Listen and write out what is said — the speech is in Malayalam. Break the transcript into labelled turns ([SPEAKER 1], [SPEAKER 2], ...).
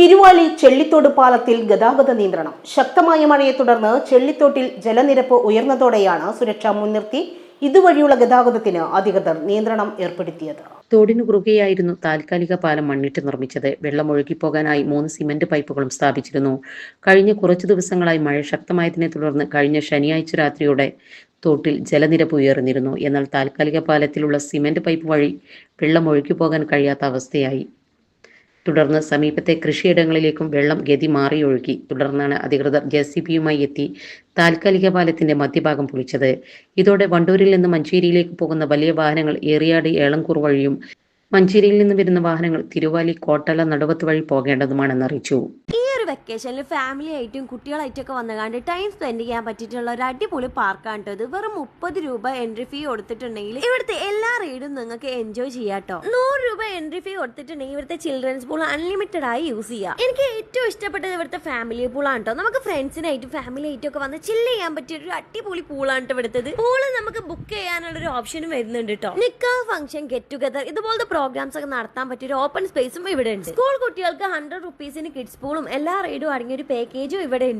[SPEAKER 1] തിരുവാലി ചെള്ളിത്തോട് പാലത്തിൽ ഗതാഗത നിയന്ത്രണം. ശക്തമായ മഴയെ തുടർന്ന് ചെള്ളിത്തോട്ടിൽ ജലനിരപ്പ് ഉയർന്നതോടെയാണ് സുരക്ഷ മുൻനിർത്തി ഇതുവഴിയുള്ള ഗതാഗതത്തിന് അധികൃതർ നിയന്ത്രണം ഏർപ്പെടുത്തിയത്.
[SPEAKER 2] തോടിനു കുറുകെയായിരുന്നു താൽക്കാലിക പാലം മണ്ണിട്ട് നിർമ്മിച്ചത്. വെള്ളം ഒഴുകിപ്പോകാനായി മൂന്ന് സിമന്റ് പൈപ്പുകളും സ്ഥാപിച്ചിരുന്നു. കഴിഞ്ഞ കുറച്ചു ദിവസങ്ങളായി മഴ ശക്തമായതിനെ തുടർന്ന് കഴിഞ്ഞ ശനിയാഴ്ച രാത്രിയോടെ തോട്ടിൽ ജലനിരപ്പ് ഉയർന്നിരുന്നു. എന്നാൽ താൽക്കാലിക പാലത്തിലുള്ള സിമന്റ് പൈപ്പ് വഴി വെള്ളം ഒഴുകിപ്പോകാൻ കഴിയാത്ത അവസ്ഥയായി. തുടർന്ന് സമീപത്തെ കൃഷിയിടങ്ങളിലേക്കും വെള്ളം ഗതി മാറിയൊഴുകി തുടർന്നാണ് അധികൃതർ ജെ സി ബിയുമായി എത്തി താൽക്കാലിക പാലത്തിന്റെ മധ്യഭാഗം പൊളിച്ചത്. ഇതോടെ വണ്ടൂരിൽ നിന്ന് മഞ്ചേരിയിലേക്ക് പോകുന്ന വലിയ വാഹനങ്ങൾ ഏറിയാട് ഏളംകൂർ വഴിയും മഞ്ചേരിയിൽ നിന്ന് വരുന്ന വാഹനങ്ങൾ തിരുവാലി കോട്ടല നടുവത്ത് വഴി പോകേണ്ടതുമാണെന്ന് അറിയിച്ചു.
[SPEAKER 3] ഈ ഒരു വെക്കേഷനിൽ ഫാമിലി ആയിട്ടും കുട്ടികളായിട്ടും ഒക്കെ വന്നുകാണ്ട് ടൈം സ്പെൻഡ് ചെയ്യാൻ പറ്റിയിട്ടുള്ള ഒരു അടിപൊളി പാർക്കാണ് ഇത്. വെറും മുപ്പത് രൂപ എൻട്രി ഫീ കൊടുത്തിട്ടുണ്ടെങ്കിൽ ഇവിടുത്തെ എല്ലാ റൈഡും നിങ്ങൾക്ക് എൻജോയ് ചെയ്യാട്ടോ നൂറ് രൂപ എൻട്രി ഫീ കൊടുത്തിട്ടുണ്ടെങ്കിൽ ഇവിടുത്തെ ചിൽഡ്രൻസ് പൂൾ അൺലിമിറ്റഡ് ആയി യൂസ് ചെയ്യാം. എനിക്ക് ഏറ്റവും ഇഷ്ടപ്പെട്ടത് ഇവിടുത്തെ ഫാമിലി പൂളാണ് കേട്ടോ നമുക്ക് ഫ്രണ്ട്സിനായിട്ടും ഫാമിലി ആയിട്ടും ഒക്കെ വന്ന് ചില്ല് ചെയ്യാൻ പറ്റിയ ഒരു അടിപൊളി പൂളാണ് കേട്ടോ ഇവിടുത്തത്. പൂൾ നമുക്ക് ബുക്ക് ചെയ്യാനുള്ള ഒരു ഓപ്ഷനും വരുന്നുണ്ട് കേട്ടോ നിക്കാ ഫംഗ്ഷൻ ഗെറ്റ് ടുഗദർ ഇതുപോലത്തെ പ്രോഗ്രാംസ് ഒക്കെ നടത്താൻ പറ്റിയ ഒരു ഓപ്പൺ സ്പേസും ഇവിടെ ഉണ്ട് സ്കൂൾ കുട്ടികൾക്ക് ഹൺഡ്രഡ് റുപ്പീസിന് കിഡ്സ് പൂളും എല്ലാ റൈഡും അടങ്ങിയ ഒരു പാക്കേജും ഇവിടെ ഉണ്ട്